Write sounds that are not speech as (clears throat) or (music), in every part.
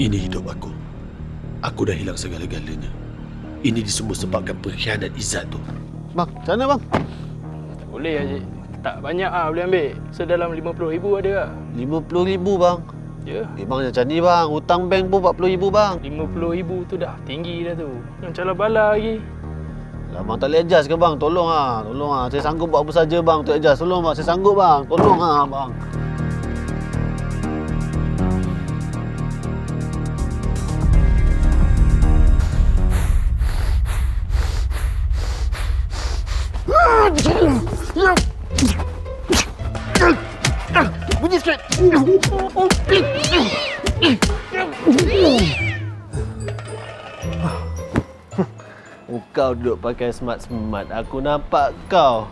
Ini hidup aku. Aku dah hilang segala-galanya. Ini semua sebabkan pengkhianat Izzat tu. Bang, macam mana bang? Tak boleh Haji. Tak banyak ah boleh ambil. Sedalam RM50,000 ada tak? RM50,000 bang. Ya. Eh bang macam ni bang, hutang bank pun RM40,000 bang. RM50,000 tu dah tinggi dah tu. Yang calar bala lagi. Lah bang tak boleh adjust ke bang? Tolong ah, tolong ah. Saya sanggup buat apa saja bang untuk adjust. Tolong bang, saya sanggup bang. Tolong ah bang. Bunyi sikit. Kau duduk pakai smart-smart. Aku nampak kau.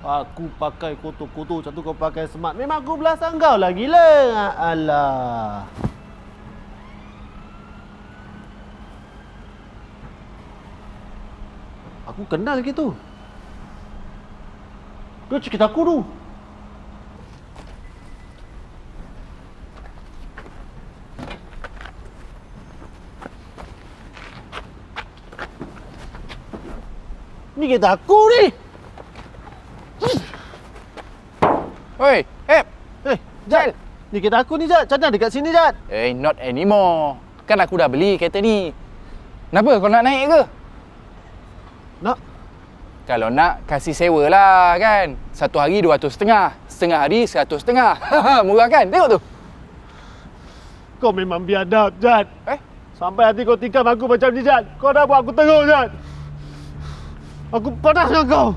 Aku pakai kotor-kotor macam tu kau pakai smart. Memang aku belasang kau lah gila. Alah. Aku kenal gitu. Kau cakap aku tu. Ni kita aku ni. Oi, Ep. Eh, Jad. Ni kita aku ni Jad. Macam mana dekat sini Jad? Eh, not anymore. Kan aku dah beli kereta ni. Kenapa kau nak naik ke? Nak? Kalau nak, kasih sewa lah kan. Satu hari dua ratus setengah. Setengah hari seratus setengah. (laughs) Murah kan? Tengok tu. Kau memang biadab Jad. Eh? Sampai hati kau tikam aku macam ni Jad. Kau dah buat aku teruk Jad. Aku panas dengan kau.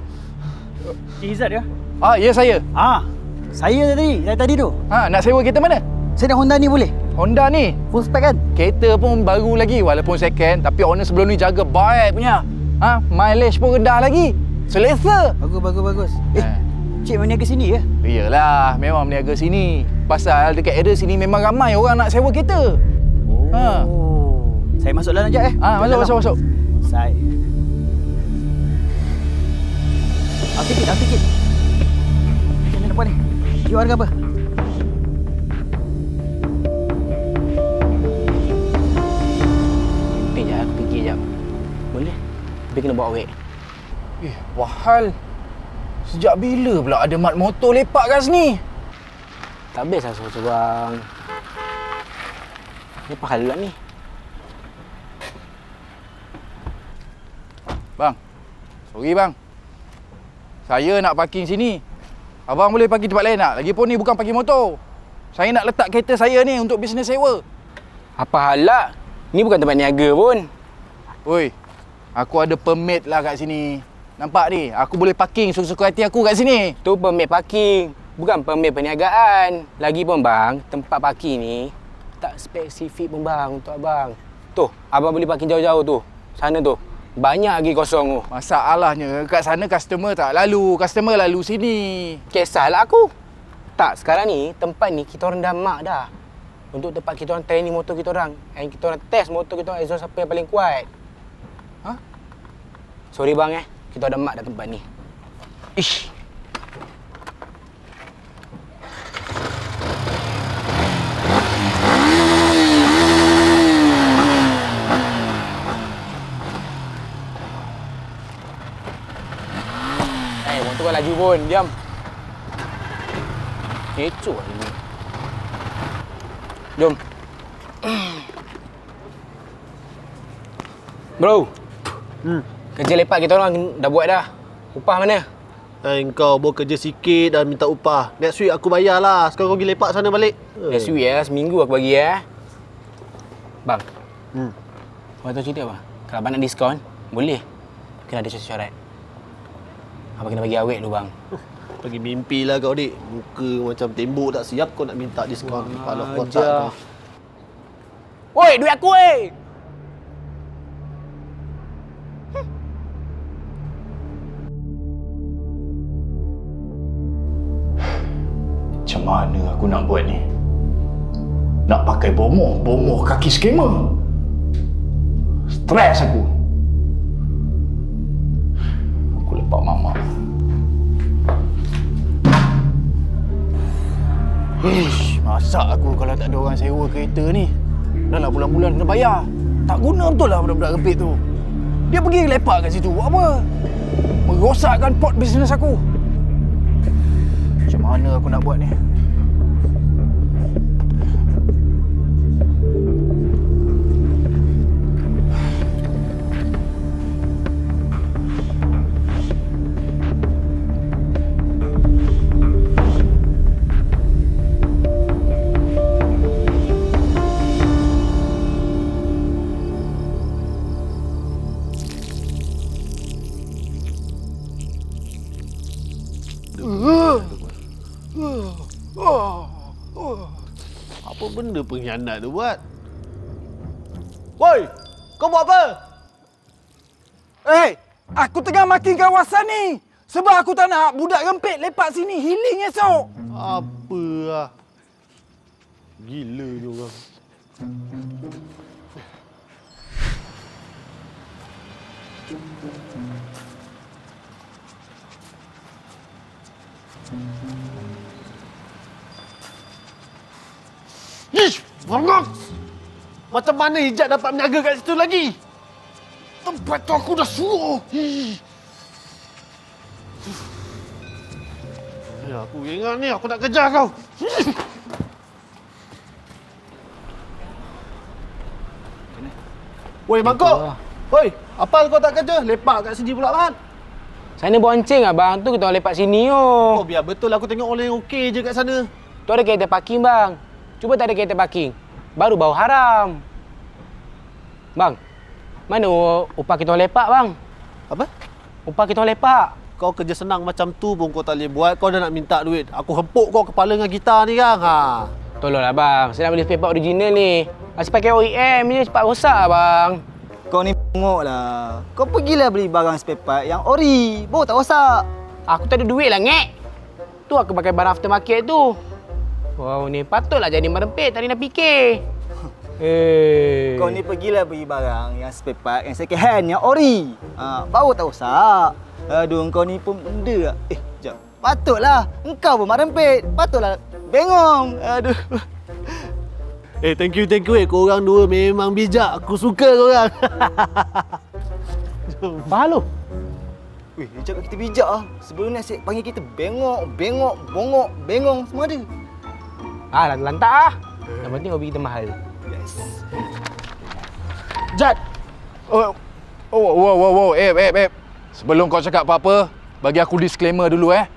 Cik Izzat ya? Ah, ya saya. Ah, saya tadi, dari tadi tu. Ha, nak sewa kereta mana? Saya nak Honda ni boleh? Honda ni. Full spec kan? Kereta pun baru lagi walaupun second tapi owner sebelum ni jaga baik punya. Ha, mileage pun rendah lagi. Selesa. Bagus, bagus, bagus. Eh, Eh. cik mana ke sini ya? Iyalah, memang berniaga sini. Pasal dekat area sini memang ramai orang nak sewa kereta. Ha. Oh. Saya masuk dalam sekejap eh. Ah, masuk masuk masuk. Saya. Up sikit, up sikit. Macam mana depan ni? QR ke apa? Nanti je aku fikir jap. Boleh. Tapi kena bawa awet. Eh, wahal. Sejak bila pula ada mat motor lepak kat sini? Tak best lah seorang-seorang. Ni apa hal pula ni? Bang. Sorry bang. Saya nak parking sini. Abang boleh parking tempat lain tak? Lagipun ni bukan parking motor. Saya nak letak kereta saya ni untuk bisnes sewa. Apa hal lah? Ni bukan tempat niaga pun. Oi, aku ada permit lah kat sini. Nampak ni, aku boleh parking suka-suka hati aku kat sini. Tu permit parking. Bukan permit perniagaan. Lagi pun bang, tempat parking ni tak spesifik pun bang untuk abang. Tu, abang boleh parking jauh-jauh tu. Sana tu. Banyak lagi kosong tu. Masalahnya kat sana customer tak lalu, customer lalu sini. Kisahlah aku. Tak, sekarang ni tempat ni kita orang dah mak dah. Untuk tempat kita orang training motor kita orang. And kita orang test motor kita orang exhaust apa yang paling kuat. Ha? Sorry bang eh. Kita ada mak dah tempat ni. Ish. Kau laju pun. Diam. Kecoh hari ni. Jom. (clears throat) Bro. Hmm. Kerja lepak kita orang dah buat dah. Upah mana? Eh, kau bawa kerja sikit dan minta upah. Next week aku bayar lah. Sekarang kau pergi lepak sana balik. Next week ya, seminggu aku bagi ya. Bang, Hmm. Abang tahu cerita apa? Kalau abang nak diskon, boleh. Kena ada syarat. Abang kena bagi awet dulu bang. Pergi mimpi lah kau, dik. Muka macam tembok tak siap kau nak minta diskaun. Kepala kotak ajar. kau. Woi, duit aku weh! Macam mana aku nak buat ni? Nak pakai bomoh, bomoh kaki skema. Stres aku. Lepak mama. Ish, masak aku kalau tak ada orang sewa kereta ni. Dah lah bulan-bulan kena bayar. Tak guna betul lah budak-budak rempit tu. Dia pergi lepak kat situ buat apa? Merosakkan pot bisnes aku. Macam mana aku nak buat ni? Apa benda pengkhianat tu buat? Woi! Kau buat apa? Eh, aku tengah makin kawasan ni. Sebab aku tak nak budak rempit lepak sini healing esok. Apa lah? Gila ni orang. Ish! Bangok! Macam mana hijab dapat menjaga kat situ lagi? Tempat tu aku dah suruh. Ih. Ya, aku ingat ni aku nak kejar kau. Woi, mangkuk. Woi, apa kau tak kerja? Lepak kat sini pula kan? Sana bonceng abang, tu kita orang lepak sini Oh, oh. biar betul aku tengok orang yang okey je kat sana. Tu ada kereta parking bang. Cuba tak ada kereta parking. Baru bau haram. Bang, mana upah kita orang lepak bang? Apa? Upah kita orang lepak. Kau kerja senang macam tu pun kau tak boleh buat. Kau dah nak minta duit. Aku hempuk kau kepala dengan gitar ni kan. Ha. Tolonglah bang, saya nak beli spare part original ni. Masih pakai OEM ni cepat rosak bang. Kau ni bengok lah. Kau pergilah beli barang spare part yang ori. Baru tak rosak. Aku tak ada duit lah ngek. Tu aku pakai barang aftermarket tu. Wow ni patutlah jadi merempit tadi nak fikir. Eh. Kau ni pergilah beli barang yang spare part yang second hand yang ori. Ha, baru tak rosak. Aduh, kau ni pun benda lah. Eh, jap. Patutlah. Engkau pun mak rempit. Patutlah bengong. Aduh. (laughs) Eh, thank you, thank you. Eh, korang dua memang bijak. Aku suka korang. Faham (laughs) lu? Weh, dia cakap kita bijak ah. Sebelum ni asyik panggil kita bengok, bengok, bongok, bengong semua ada. Ah, lantak ah. Yang penting hobi kita mahal. Yes. Jad, Oh, oh, wow, wow, wow, eh, eh, eh. Sebelum kau cakap apa-apa, bagi aku disclaimer dulu eh.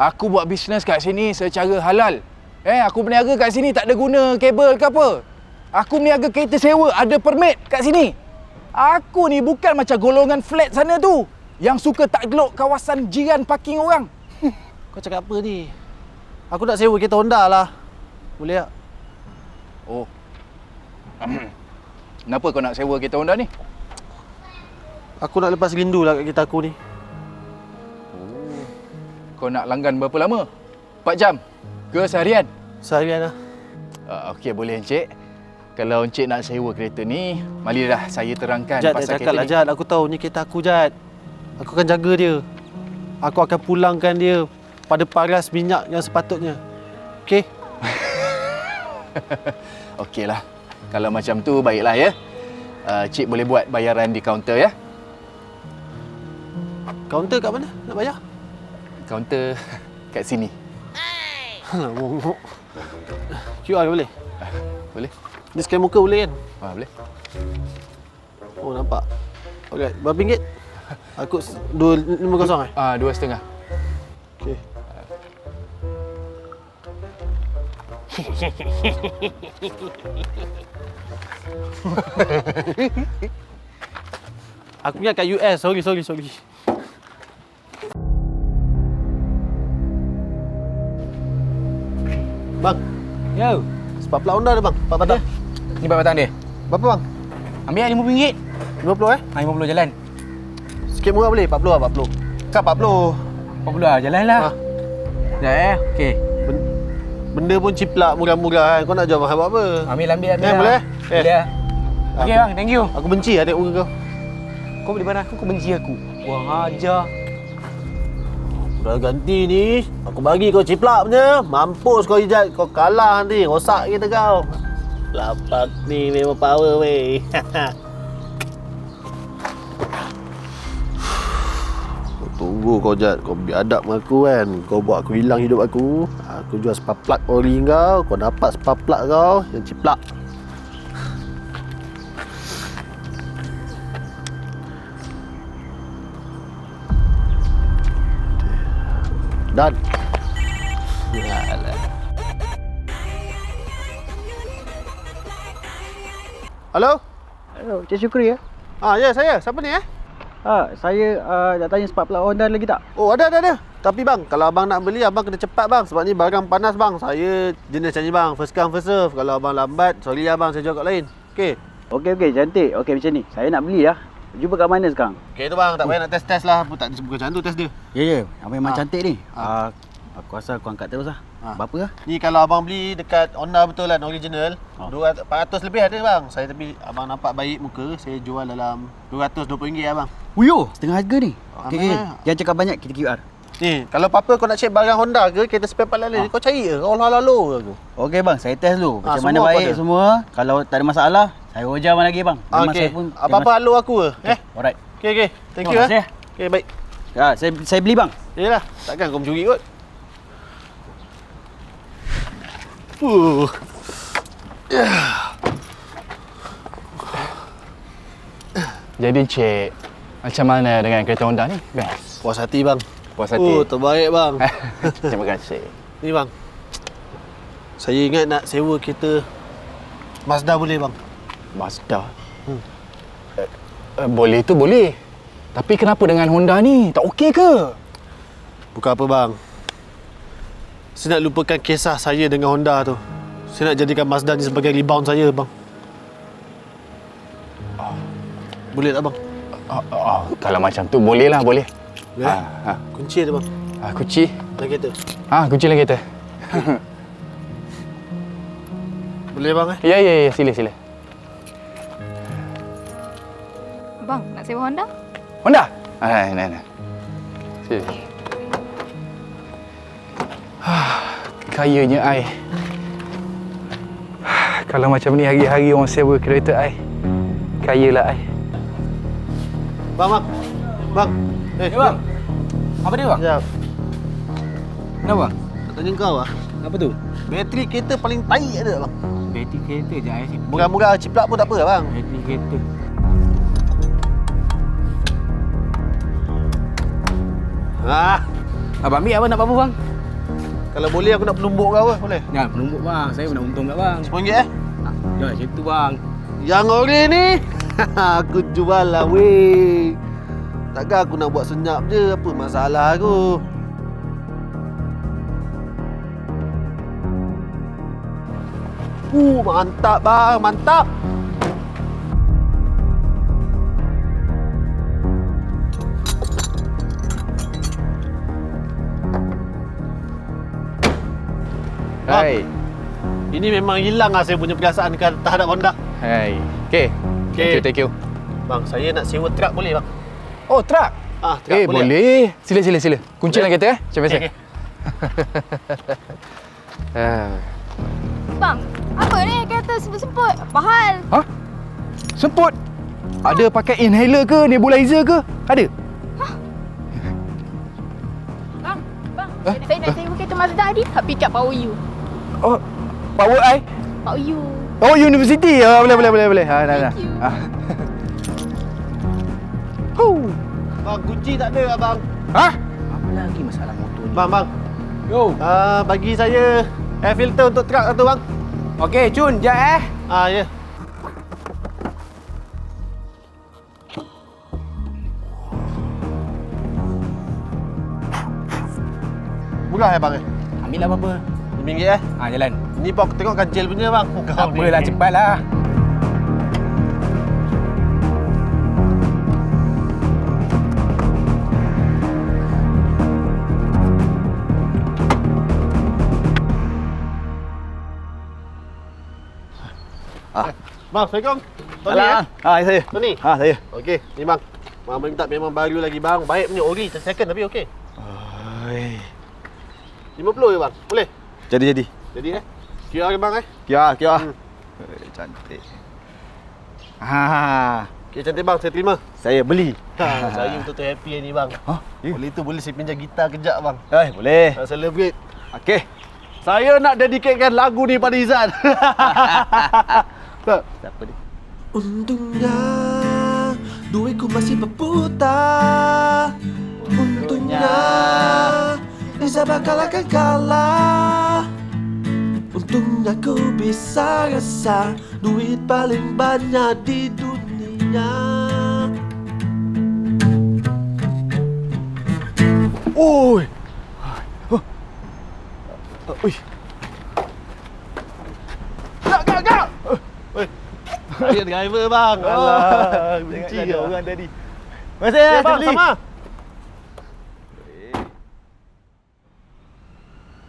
Aku buat bisnes kat sini secara halal. Eh, aku berniaga kat sini tak ada guna kabel ke apa. Aku berniaga kereta sewa, ada permit kat sini. Aku ni bukan macam golongan flat sana tu. Yang suka tak gelok kawasan jiran parking orang. kau cakap apa ni? Aku nak sewa kereta Honda lah. Boleh tak? Oh. Kenapa kau nak sewa kereta Honda ni? Aku nak lepas rindu lah kat kereta aku ni. Kau nak langgan berapa lama? 4 jam? Ke seharian? Seharian lah. Uh, Okey, boleh Encik. Kalau Encik nak sewa kereta ni, marilah saya terangkan Jad, pasal kereta lah ni. Jad. Aku tahu ni kereta aku Jad. Aku akan jaga dia. Aku akan pulangkan dia pada paras minyak yang sepatutnya. Okey? (laughs) Okeylah. Kalau macam tu, baiklah ya. Uh, Cik boleh buat bayaran di kaunter ya. Kaunter kat mana? Nak bayar? Kaunter kat sini. Alah, bongok. QR boleh? Boleh? Dia scan muka boleh kan? Ah, boleh. Oh, nampak. Alright, berapa ringgit? Aku s- dua lima kosong eh? Ah, dua setengah. Okey. (laughs) Aku ingat kat US. Sorry, sorry, sorry. Bang, Yo. sepak pula Honda ada bang. Empat batang. Ni berapa batang dia? Berapa bang? Ambil RM50. 50 eh? Ha, RM50 jalan. Sikit murah boleh? 40 lah, 40. Kak 40. 40 lah, jalan lah. Ha. Sekejap eh. Okey. Ben- Benda pun ciplak murah-murah kan. Kau nak jual mahal buat apa? Ambil, ambil, ambil. Eh, lah. boleh? Eh. Boleh. Okey bang, thank you. Aku benci adik muka kau. Kau boleh barang aku, kau benci aku. Wah, ajar. Dah ganti ni, aku bagi kau ciplak punya. Mampus kau Ijat, kau kalah nanti. Rosak kita kau. Lapak ni memang power weh. (laughs) Tunggu kau Jad, kau biadab dengan aku kan Kau buat aku hilang hidup aku Aku jual plug ori kau Kau dapat plug kau yang ciplak Dan Yalah. Halo? Hello, Cik Syukri ya? Ah ya saya, siapa ni eh? Ha, saya uh, nak tanya spark plug Honda lagi tak? Oh ada ada ada. Tapi bang, kalau abang nak beli abang kena cepat bang sebab ni barang panas bang. Saya jenis macam ni bang, first come first serve. Kalau abang lambat, sorry abang saya jual kat lain. Okey. Okey okey, cantik. Okey macam ni. Saya nak beli lah. Jumpa kat mana sekarang? Okey tu bang, tak payah nak test-test lah. Pun tak bukan macam tu test dia. Ya ya, apa memang Ah. cantik ni. Ah. Ah, aku rasa aku angkat terus lah. Ah. Berapa lah? Ni kalau abang beli dekat Honda betul kan original, Ah. 200 400 lebih ada bang. Saya tapi abang nampak baik muka, saya jual dalam RM220 abang. Uyo, setengah harga ni. Okey okey. Amal. Jangan cakap banyak, kita QR. Ni, kalau apa-apa kau nak check barang Honda ke, kereta spare part lain, kau cari ke? Kau lalu ke aku? Okey bang, saya test dulu. Ah, Macam mana semua baik ada? semua. Kalau tak ada masalah, saya ujar abang lagi bang. Memang Okey. saya pun Apa-apa halu aku ke? Eh? Alright. Okey okey. Thank Terima you kasih, eh. Okey baik. Ya, saya saya beli bang. Yelah, takkan kau mencuri kot. Jadi cik, macam mana dengan kereta Honda ni? Best. Puas hati bang. Puas hati. Oh, terbaik bang. (laughs) Terima kasih. Ni bang. Saya ingat nak sewa kereta Mazda boleh bang. Mazda. Hmm. Uh, uh, boleh tu boleh. Tapi kenapa dengan Honda ni? Tak okey ke? Bukan apa bang. Saya nak lupakan kisah saya dengan Honda tu. Saya nak jadikan Mazda ni sebagai rebound saya bang. Boleh tak bang? Oh, oh, kalau macam tu boleh lah, boleh. Boleh? Ha, ha. Kunci ada bang. Ah, kunci. Dalam kereta. Ah, kunci dalam kereta. (laughs) Boleh bang eh? Ya, ya, ya, sila, sila. Bang, nak sewa Honda? Honda? Ah, nah, nah. Sila. Ah, Kayanya ai. Kalau macam ni hari-hari orang sewa kereta ai. Kayalah ai. Bang bang. Bang. Eh, Eh bang. Apa dia bang? Sekejap. Kenapa bang? Nak tanya kau lah. Apa tu? Bateri kereta paling tahi ada tak bang? Bateri kereta je ai. Murah-murah ciplak pun tak apa lah bang. Bateri kereta. Ah, Abang ambil apa nak apa bang? Kalau boleh aku nak penumbuk kau apa? Boleh? Jangan penumbuk bang. Saya nak untung kat bang. RM10 eh? Jangan macam tu bang. Yang ori ni (laughs) aku jual lah weh. Takkan aku nak buat senyap je. Apa masalah aku? Uh, mantap bang, mantap. Hai. Ini memang hilang lah saya punya perasaan kan terhadap Honda. Hai. Okey. Thank Okey. you, thank you. Bang, saya nak sewa truk boleh bang? Oh, truck. Ah, truk Eh, boleh. Sila, sila, sila. Kunci dalam kereta eh. Macam biasa. (laughs) Ah. Bang, apa ni kereta semput-semput? Mahal. Ha? Semput. Ada pakai inhaler ke, nebulizer ke? Ada? Bang, bang. Saya nak sewa kereta Mazda ni. Tak pick up power you. Oh, power eye. Power you. Oh, university. Oh, boleh, boleh, boleh, boleh. Ha, dah, dah. You. Ah. (laughs) Bang, kunci tak ada abang. Ha? Apa lagi masalah motor ni? Bang, bang. Yo. Ah, bagi saya air filter untuk truk satu bang. Okey, Cun. Jap eh. Ah, ya. Murah ya bang eh? Ambil lah apa-apa. RM5 eh? Ha, jalan. Ni pun aku tengok kancil punya bang. Kau Tak ni. apalah, cepatlah. Bang, Assalamualaikum. Tony Alah. eh? Ha, saya. Tony. Ha, saya. Okey, ni bang. Bang minta memang baru lagi bang. Baik punya ori, second tapi okey. Oi. 50 je bang. Boleh? Jadi jadi. Jadi eh. Kira ke bang eh? Kira kira. Hmm. Eh, Cantik. Ha. Okay, cantik bang, saya terima. Saya beli. Ha, saya betul-betul happy ni bang. Ha? Ya. Boleh tu boleh saya pinjam gitar kejap bang. Eh, boleh. Nak celebrate. Okey. Saya nak dedicatkan lagu ni pada Izan. Tak. (laughs) Siapa dia? Untungnya duitku masih berputar Untungnya Riza bakal akan kalah Untungnya ku bisa rasa Duit paling banyak di dunia Oi. Oi. Gak, gak, gak. Oi. Saya driver bang. Alah, benci ada kau. orang tadi. Masih ya, Ya, bang, sama.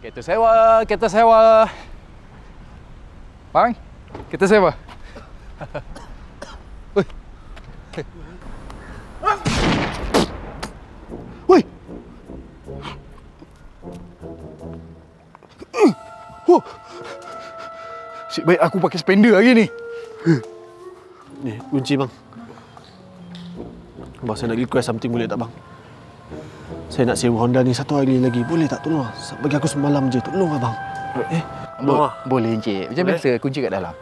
Kereta sewa, kereta sewa. Bang, kereta sewa. (coughs) Oi. Oi. (coughs) Oh. Sik baik aku pakai spender lagi ni. Ni, (coughs) kunci bang. Bang, saya nak request something boleh tak bang? Saya nak sewa Honda ni satu hari lagi. Boleh tak tolong? Bagi aku semalam je. Tolong abang. Eh, Bo- abang. boleh encik. Macam Boleh? biasa kunci kat dalam.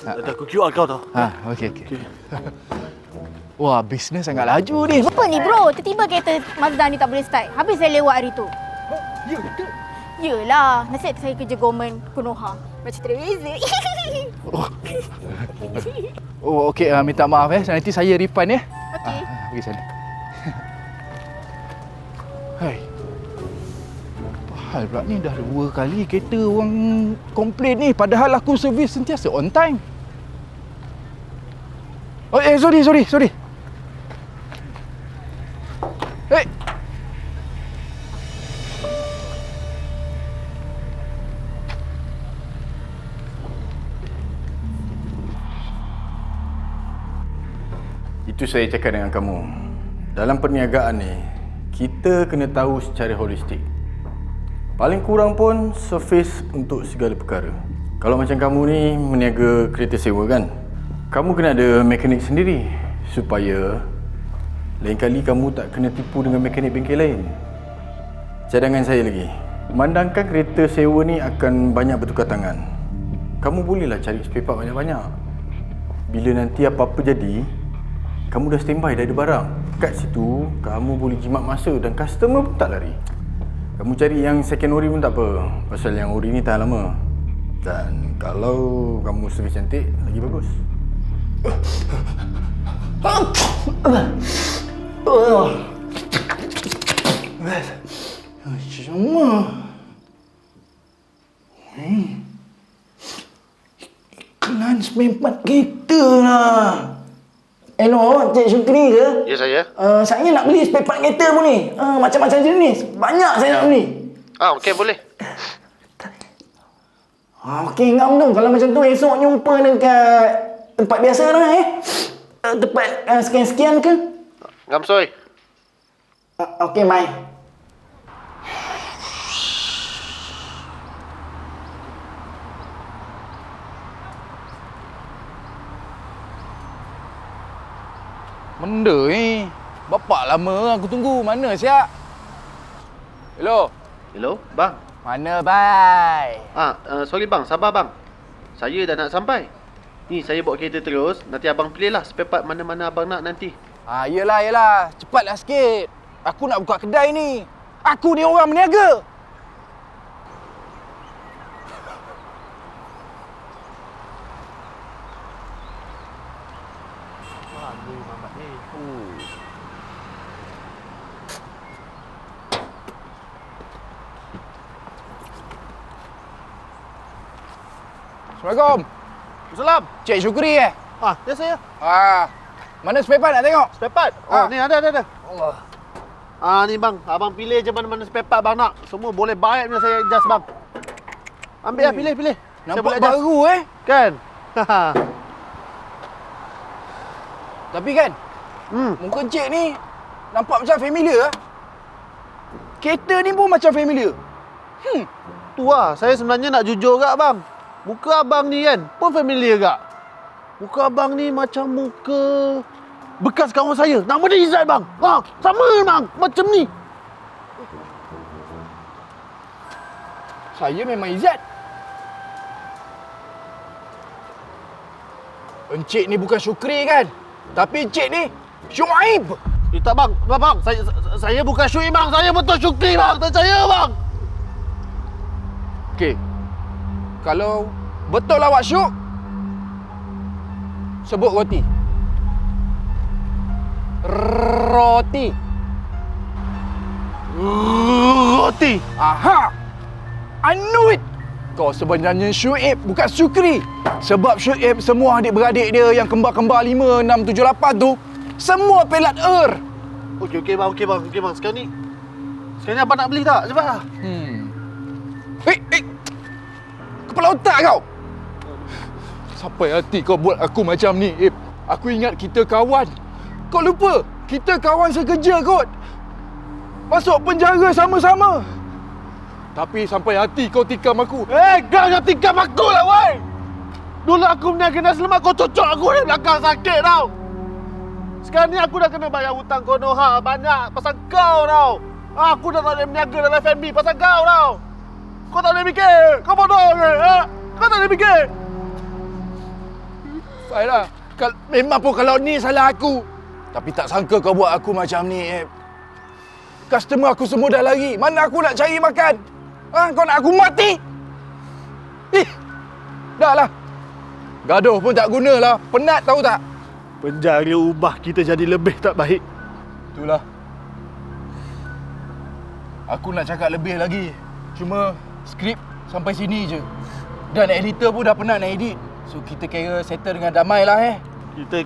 Ada aku QR kau tau. Ha, okey okey. (laughs) Wah, bisnes sangat laju ni. Apa ni bro? Tiba-tiba kereta Mazda ni tak boleh start. Habis saya lewat hari tu. Ya, Yelah, nasib saya kerja government Konoha. Macam Teresa. (laughs) Oh, okey. Uh, minta maaf eh. Nanti saya refund ya. Okey. Ah, pergi sana. (laughs) Hai. Hal pula ni dah dua kali kereta orang komplain ni padahal aku servis sentiasa on time. Oh, eh sorry sorry sorry. Hey. Itu saya cakap dengan kamu. Dalam perniagaan ni, kita kena tahu secara holistik. Paling kurang pun servis untuk segala perkara. Kalau macam kamu ni meniaga kereta sewa kan, kamu kena ada mekanik sendiri supaya lain kali kamu tak kena tipu dengan mekanik bengkel lain. Cadangan saya lagi. Memandangkan kereta sewa ni akan banyak bertukar tangan. Kamu bolehlah cari spare part banyak-banyak. Bila nanti apa-apa jadi, kamu dah standby dah ada barang. Kat situ, kamu boleh jimat masa dan customer pun tak lari. Kamu cari yang second ori pun tak apa. Pasal yang ori ni tahan lama. Dan kalau kamu servis cantik, lagi bagus. Cuma. Iklan sempat kereta lah. Hello, Cik Syukri ke? Ya saya. Uh, saya nak beli spare part kereta pun ni. Uh, macam-macam jenis. Banyak saya nak beli. Ah, okey boleh. Ah, Okey, ngam tu. Kalau macam tu, esok jumpa dekat tempat biasa lah eh. Uh, tempat uh, sekian-sekian ke? Ngam soy. Uh, Okey, Mai. Benda ni. Bapak lama aku tunggu. Mana siap? Hello. Hello, bang. Mana bye? Ah, uh, sorry bang, sabar bang. Saya dah nak sampai. Ni saya bawa kereta terus, nanti abang pilih lah spare part mana-mana abang nak nanti. Ah, yelah, yelah. Cepatlah sikit. Aku nak buka kedai ni. Aku ni orang berniaga. Assalamualaikum. Salam. Cik Syukri eh? Ah, ya saya. Ah, mana spare part nak tengok? Spare part. Oh, Ah. ni ada ada ada. Allah. Ah, ni bang, abang pilih je mana-mana spare part bang nak. Semua boleh baik punya saya adjust bang. Ambil lah, pilih, pilih. saya Nampak adjust. baru eh. Kan? (laughs) Tapi kan, hmm. muka cik ni nampak macam familiar ah. Kereta ni pun macam familiar. Tu lah, saya sebenarnya nak jujur gak bang. Muka abang ni kan, pun familiar gak. Muka abang ni macam muka bekas kawan saya. Nama dia Izzat bang. Ha, sama bang, macam ni. Saya memang Izzat. Encik ni bukan Syukri kan? Tapi encik ni Syuaib. Eh tak bang, tak bang. Saya saya bukan Syuib bang, saya betul Syukri bang. Percaya bang. Okey. Kalau betul awak Syuk, sebut roti. Roti. Roti. Aha! I knew it! Kau sebenarnya Syuib, bukan Syukri. Sebab Syuib semua adik-beradik dia yang kembar-kembar 5, 6, 7, 8 tu, semua pelat er. Okey okey bang, okey bang, okey bang. Sekarang ni sekarang ni abang nak beli tak? Cepat lah. Hmm. Kepala otak kau! Sampai hati kau buat aku macam ni, Ip. Aku ingat kita kawan. Kau lupa, kita kawan sekerja kot. Masuk penjara sama-sama. Tapi sampai hati kau tikam aku. Eh, kau yang tikam aku lah, woi. Dulu aku berniaga nasi lemak, kau cocok aku di belakang sakit tau. Sekarang ni aku dah kena bayar hutang Konoha banyak pasal kau tau. Aku dah tak boleh berniaga dalam F&B pasal kau tau. Kau tak boleh fikir. Kau bodoh ke? Ha? Kau tak boleh fikir. Baiklah. Kal memang pun kalau ni salah aku. Tapi tak sangka kau buat aku macam ni, Ip. Customer aku semua dah lari. Mana aku nak cari makan? Ha, kau nak aku mati? Ih, dah lah. Gaduh pun tak gunalah. Penat tahu tak? Penjara ubah kita jadi lebih tak baik. Itulah. Aku nak cakap lebih lagi. Cuma skrip sampai sini je. Dan editor pun dah penat nak edit. So kita kira settle dengan damai lah eh. Kita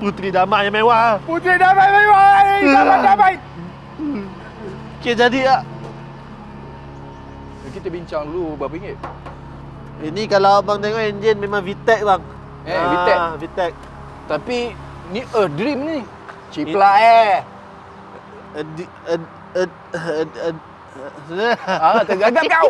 puteri damai yang mewah. Puteri damai damai. Damai (laughs) damai. Okey jadi tak? Kita bincang dulu berapa ringgit? Ini kalau abang tengok enjin memang VTEC bang. Eh, VTEC. Ah, VTEC. Tapi ni a dream ni. Cipla eh. Ed, ed, ed, ed, ed, ed, Ah, tergagap kau.